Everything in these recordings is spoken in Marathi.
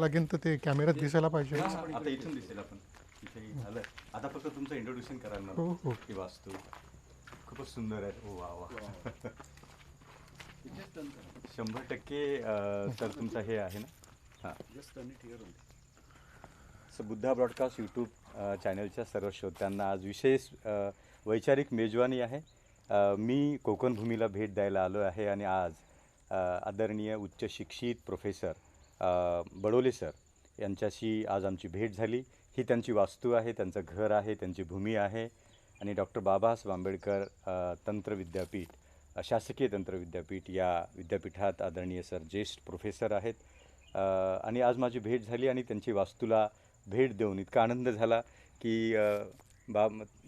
लागेल तर ते कॅमेऱ्यात दिसायला पाहिजे. हा, आता इथून दिसेल आपण. इथे झालं आता फक्त तुमचं इंट्रोड्युशन करायला हो हो. ही वास्तू. खूपच सुंदर आहे. ओ वा वा. शंभर टक्के सर तुमचा हे आहे ना? हां. सो बुद्धा ब्रॉडकास्ट यूट्यूब चॅनलच्या सर्व श्रोत्यांना आज विशेष वैचारिक मेजवानी आहे. मी कोकण भूमीला भेट द्यायला आलो आहे आणि आज आदरणीय उच्च शिक्षित प्रोफेसर बडोले सर यांच्याशी आज आमची भेट झाली. ही त्यांची वास्तू आहे त्यांचं घर आहे त्यांची भूमी आहे. आणि डॉक्टर बाबासाहेब आंबेडकर तंत्र विद्यापीठ शासकीय तंत्र विद्यापीठ या विद्यापीठात आदरणीय सर ज्येष्ठ प्रोफेसर आहेत. आणि आज माझी भेट झाली आणि त्यांची वास्तूला भेट देऊन इतका आनंद झाला की बा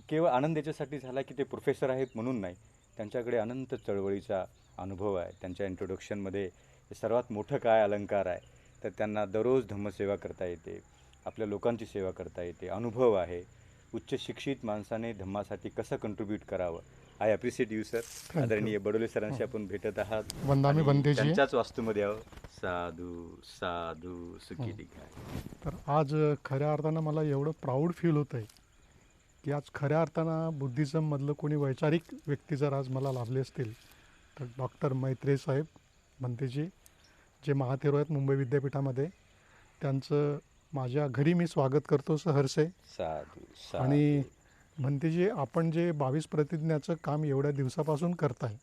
केवळ आनंद याच्यासाठी झाला की ते प्रोफेसर आहेत म्हणून नाही. त्यांच्याकडे अनंत चळवळीचा अनुभव आहे. त्यांच्या इंट्रोडक्शनमध्ये सर्वात मोठं काय अलंकार आहे? तर त्यांना दररोज धम्मसेवा करता येते. आपल्या लोकांची सेवा करता येते. अनुभव आहे. उच्च शिक्षित माणसाने धम्मासाठी कसं कंट्रीब्यूट करावं? आय अप्रिशिएट यू सर आदरणीय बडोले सरांशी आपण भेटत आहात. त्यांच्याच वास्तूमध्ये आहो साधू साधू सुखी दिघाय तर आज खऱ्या अर्थानं मला एवढं प्राऊड फील होतं आहे की आज खऱ्या अर्थानं बुद्धिझममधलं कोणी वैचारिक व्यक्ती जर आज मला लाभले असतील तर डॉक्टर मैत्रे साहेब भंतेजी जे महाथेरो आहेत मुंबई विद्यापीठामध्ये त्यांचं माझ्या घरी मी स्वागत करतो सहर्षे साधू साधू. आणि म्हणतेजी आपण जे बावीस प्रतिज्ञाचं काम एवढ्या दिवसापासून करताय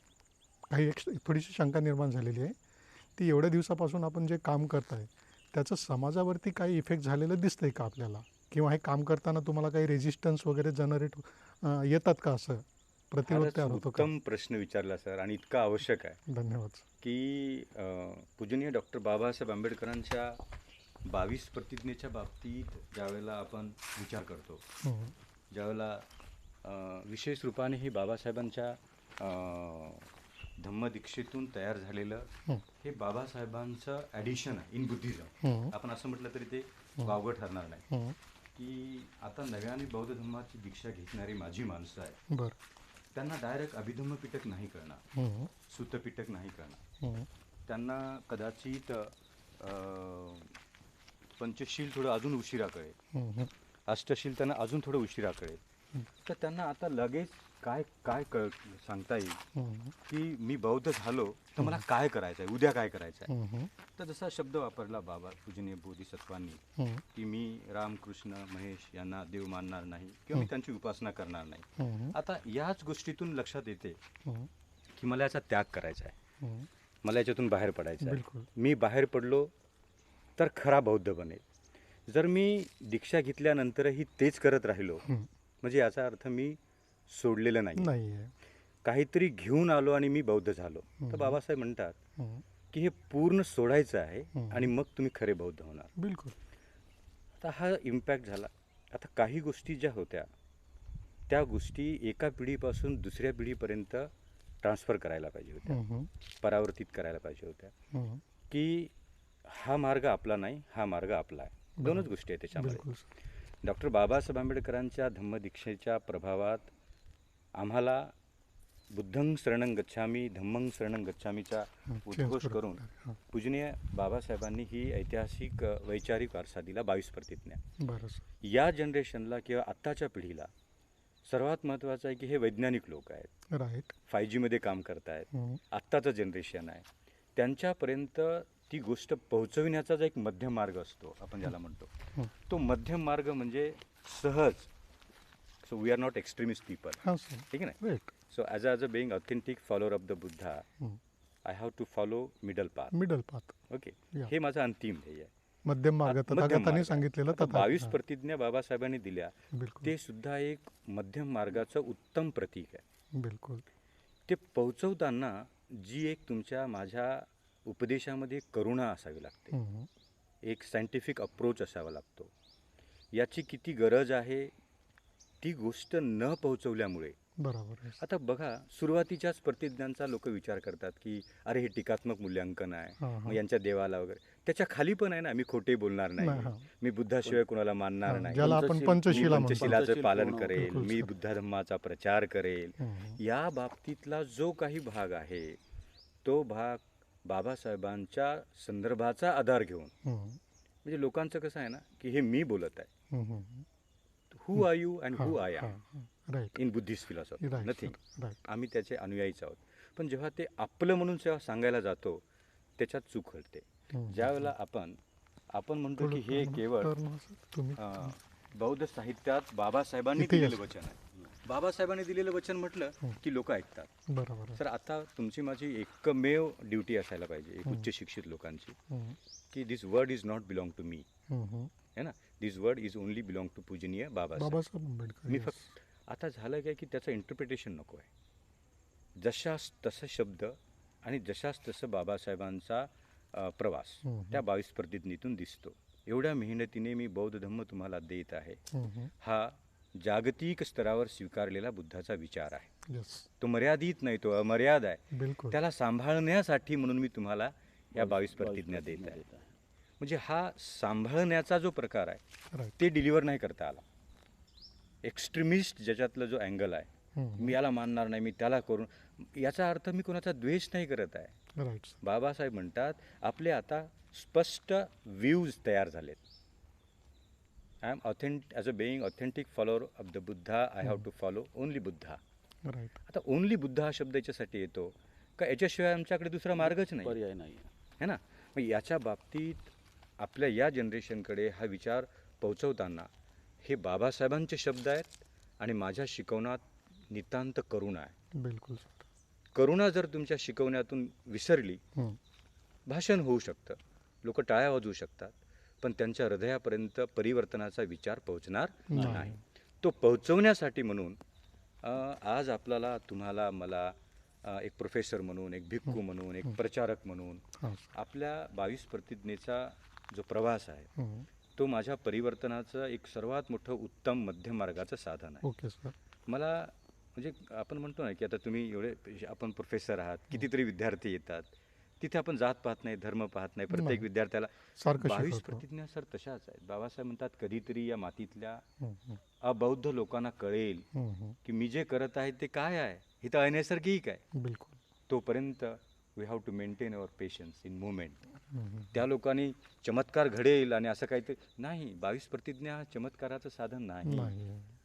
काही एक थोडीशी शंका निर्माण झालेली आहे ती एवढ्या दिवसापासून आपण जे काम करताय त्याचं समाजावरती काही इफेक्ट झालेलं दिसतंय का आपल्याला? किंवा हे काम करताना तुम्हाला काही रेजिस्टन्स वगैरे जनरेट येतात का असं? फारच तयार होतो का उत्तम प्रश्न विचारला सर आणि इतका आवश्यक आहे धन्यवाद की अ, पूजनीय डॉक्टर बाबासाहेब आंबेडकरांच्या बावीस प्रतिज्ञेच्या बाबतीत ज्यावेळेला आपण विचार करतो हम्म. ज्यावेळेला अ, विशेष रूपाने ही बाबासाहेबांच्या अ, धम्मदीक्षेतून तयार झालेलं हं. हे बाबासाहेबांचं ॲडिशन आहे इन बुद्धिझम हम्म. आपण असं म्हटलं तरी ते वावगं ठरणार नाही हम्म. की आता नव्याने बौद्ध धर्माची दीक्षा घेतणारी माझी माणसं आहे बरं त्यांना डायरेक्ट अभिधम्म पिटक नाही करणार. सुतपिटक नाही करणार. त्यांना कदाचित अं, पंचशील थोडं अजून उशिरा कळेल. अष्टशील त्यांना अजून थोडं उशिरा कळेल तर त्यांना आता लगेच काय काय कळ सांगता येईल. की मी बौद्ध झालो तर मला काय करायचं आहे उद्या काय करायचं आहे. तर जसा शब्द वापरला बाबा पूजनीय बोधिसत्वांनी. की मी रामकृष्ण महेश यांना देव मानणार नाही किंवा मी त्यांची उपासना करणार नाही. आता याच गोष्टीतून लक्षात येते. की मला याचा त्याग करायचा आहे. मला याच्यातून बाहेर पडायचं आहे मी बाहेर पडलो तर खरा बौद्ध बनेल जर मी दीक्षा घेतल्यानंतरही तेच करत राहिलो. म्हणजे याचा अर्थ मी सोडलेलं नाही नाही आहे काहीतरी घेऊन आलो आणि मी बौद्ध झालो. तर. बाबासाहेब म्हणतात हम्म. की हे पूर्ण सोडायचं आहे. आणि मग तुम्ही खरे बौद्ध होणार. बिलकुल. आता हा इम्पॅक्ट झाला. आता काही गोष्टी ज्या होत्या त्या गोष्टी एका पिढीपासून दुसऱ्या पिढीपर्यंत ट्रान्सफर करायला पाहिजे होत्या. हम्म. परावर्तित करायला पाहिजे होत्या. हम्म. की हा मार्ग आपला नाही हा मार्ग आपला आहे. दोनच गोष्टी आहेत त्याच्यामध्ये बिलकुल. डॉक्टर बाबासाहेब आंबेडकरांच्या धम्मदीक्षेच्या प्रभावात आम्हाला बुद्धं शरणं गच्छामी धम्मं शरणं गच्छामीचा उद्घोष करून. पूजनीय बाबासाहेबांनी ही ऐतिहासिक वैचारिक वारसा दिला बावीस प्रतिज्ञा. या जनरेशनला किंवा आत्ताच्या पिढीला सर्वात महत्त्वाचं आहे की हे वैज्ञानिक लोक आहेत. राईट. फाय जीमध्ये काम करतायत. हम्म. आत्ताचं जनरेशन आहे. त्यांच्यापर्यंत ती गोष्ट पोहोचविण्याचा एक मध्यम मार्ग असतो आपण ज्याला म्हणतो. तो मध्यम मार्ग म्हणजे सहज so we are not extremist people हां सर ठीक आहे ना? So as a being authentic follower of the Buddha I have to follow middle path middle path okay. हे माझं अंतिम ध्येय आहे. मध्यम मार्ग. तथागतांनी. सांगितलेलं तथा बावीस हां, प्रतिज्ञा बाबासाहेबांनी दिल्या. ते सुद्धा एक मध्यम मार्गाचं उत्तम प्रतीक आहे. बिलकुल. ते पोहोचवताना जी एक तुमच्या माझ्या उपदेशामध्ये करुणा असावी लागते. एक सायंटिफिक अप्रोच असावा लागतो. याची किती गरज आहे? ती गोष्ट न पोहोचवल्यामुळे बरोबर आता बघा सुरुवातीच्याच प्रतिज्ञांचा लोक विचार करतात की अरे हे टीकात्मक मूल्यांकन आहे. मग यांच्या देवाला वगैरे त्याच्याखाली पण आहे ना मी खोटे बोलणार नाही. मी बुद्धाशिवाय कोणाला मानणार नाही पंचशिलाचं पंचशील पालन करेल मी. बुद्ध धम्माचा प्रचार करेल. या बाबतीतला जो काही भाग आहे तो भाग बाबासाहेबांच्या संदर्भाचा आधार घेऊन. म्हणजे लोकांचं कसं आहे ना की हे मी बोलत आहे. Who. Are you and who I हां, आय हां, इन बुद्धिस्ट फिलॉसॉफी नथिंग आम्ही त्याचे अनुयायीच आहोत. पण जेव्हा ते आपलं म्हणून जेव्हा सांगायला जातो त्याच्यात चूक घडते. हम्म. ज्या वेळेला आपण आपण म्हणतो की हे केवळ बौद्ध साहित्यात बाबासाहेबांनी दिलेलं. वचन आहे. बाबासाहेबांनी दिलेलं वचन म्हटलं की लोक ऐकतात. बरोबर सर आता तुमची माझी एकमेव ड्युटी असायला पाहिजे एक. उच्च शिक्षित लोकांची की this word is not belong to me. है ना? This word is only belong to पूजनीय बाबासाहेब आंबेडकर मी. फक्त आता झालं काय की त्याचं इंटरप्रिटेशन नको आहे. जशास तसं शब्द आणि जशास तसं बाबासाहेबांचा प्रवास. त्या बावीस प्रतिज्ञेतून दिसतो. एवढ्या मेहनतीने मी बौद्ध धम्म तुम्हाला देत आहे. हा जागतिक स्तरावर स्वीकारलेला बुद्धाचा विचार आहे. Yes. तो मर्यादित नाही तो अमर्याद आहे. बिलकुल. त्याला सांभाळण्यासाठी म्हणून मी तुम्हाला या बावीस प्रतिज्ञा देत आहे. म्हणजे हा सांभाळण्याचा जो प्रकार आहे ते डिलिव्हर नाही करता आला. एक्स्ट्रीमिस्ट ज्याच्यातला जो अँगल आहे. मी याला मानणार नाही मी त्याला करून याचा अर्थ मी कोणाचा द्वेष नाही करत आहे. बाबासाहेब म्हणतात आपले आता स्पष्ट व्ह्यूज तयार झालेत. I am authent as a being authentic follower of the Buddha I have to follow only Buddha आता ओनली बुद्धा हा शब्द याच्यासाठी येतो का याच्याशिवाय आमच्याकडे दुसरा मार्गच नाही? पर्याय नाही. है ना? मग याच्या बाबतीत आपल्या या जनरेशनकडे हा विचार पोहोचवताना हे बाबासाहेबांचे शब्द आहेत आणि माझ्या शिकवण्यात नितांत करुणा आहे. बिलकुल करुणा जर तुमच्या शिकवण्यातून विसरली. भाषण होऊ शकतं. लोक टाळ्या वाजवू शकतात. पण त्यांच्या हृदयापर्यंत परिवर्तनाचा विचार पोहोचणार नाही. तो पोहोचवण्यासाठी म्हणून आज आपल्याला तुम्हाला मला एक प्रोफेसर म्हणून एक भिक्खू म्हणून एक प्रचारक म्हणून हां आपल्या बावीस प्रतिज्ञेचा जो प्रवास आहे हम्म. तो माझ्या परिवर्तनाचं एक सर्वात मोठं उत्तम मध्यम मार्गाचं साधन आहे ओके सर मला म्हणजे आपण म्हणतो ना की आता तुम्ही एवढे आपण प्रोफेसर आहात कितीतरी विद्यार्थी येतात तिथे आपण जात पाहत नाही धर्म पाहत नाही प्रत्येक. विद्यार्थ्याला बावीस. प्रतिज्ञा सर तशाच आहेत बाबासाहेब म्हणतात कधीतरी या मातीतल्या अबौद्ध लोकांना कळेल. की मी जे करत आहे ते काय आहे हे तर अनैसर्गिक आहे बिलकुल तोपर्यंत we have to maintain our patience in movement. त्या लोकांनी चमत्कार घडेल आणि असं काहीतरी नाही बावीस प्रतिज्ञा चमत्काराचं साधन नाही.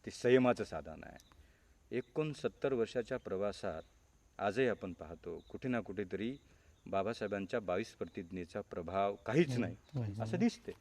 ते संयमाचं साधन आहे. एकोणसत्तर वर्षाच्या प्रवासात आजही आपण पाहतो कुठे ना कुठेतरी बाबासाहेबांच्या बावीस प्रतिज्ञेचा प्रभाव काहीच नाही. असं दिसते